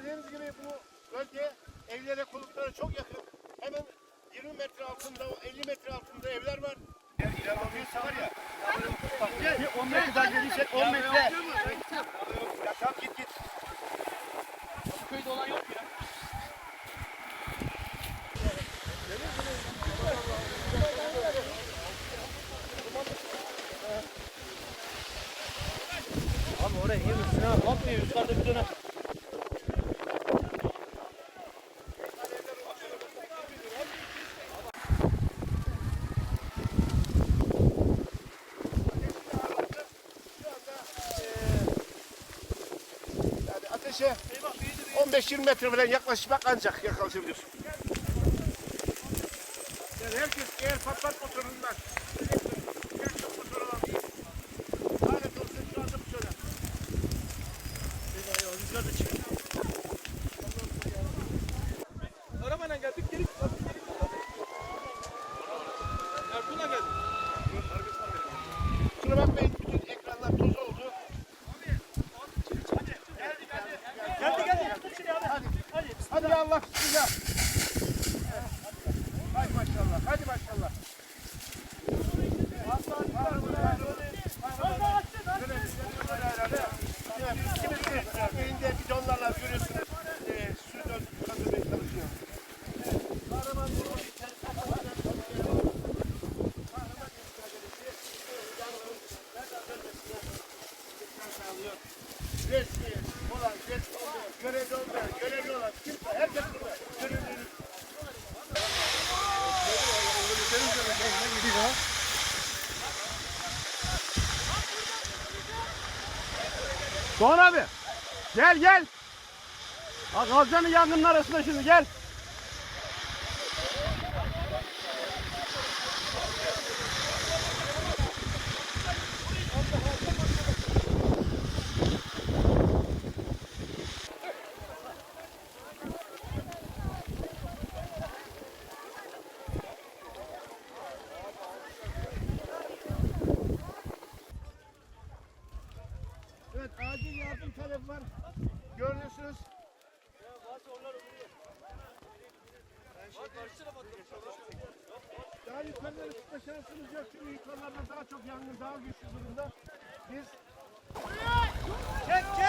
Dediğimiz gibi bu bölge evlere konutlara çok yakın. Hemen 20 metre altında, o 50 metre altında evler var. Ya ilerlemesi var ya. Bak gel. 10 metre daha geri çek, 10 metre. Ya tamam git git. Köyde olan yok ya? Abi oraya girmişsin ha. Bakmıyor yukarıda bir dönem. Yani ateşe 15-20 metre falan yaklaşmak ancak yakalaşabiliyorsun. Yani herkes eğer patlat motorundan en çok motor Resmi olan, resmi olmayan, görevli olmayan, görevli olan kimse, herkes burada. Görevli. Doğan abi. Gel gel. Bak Gazze'nin yangının arasında şimdi gel. Evet, acil yardım talebi var. Görüyorsunuz. Daha yukarılara çıkma şansımız yok çünkü yukarılarda daha çok yangın, daha güçlü durumda. Biz... Çek çek!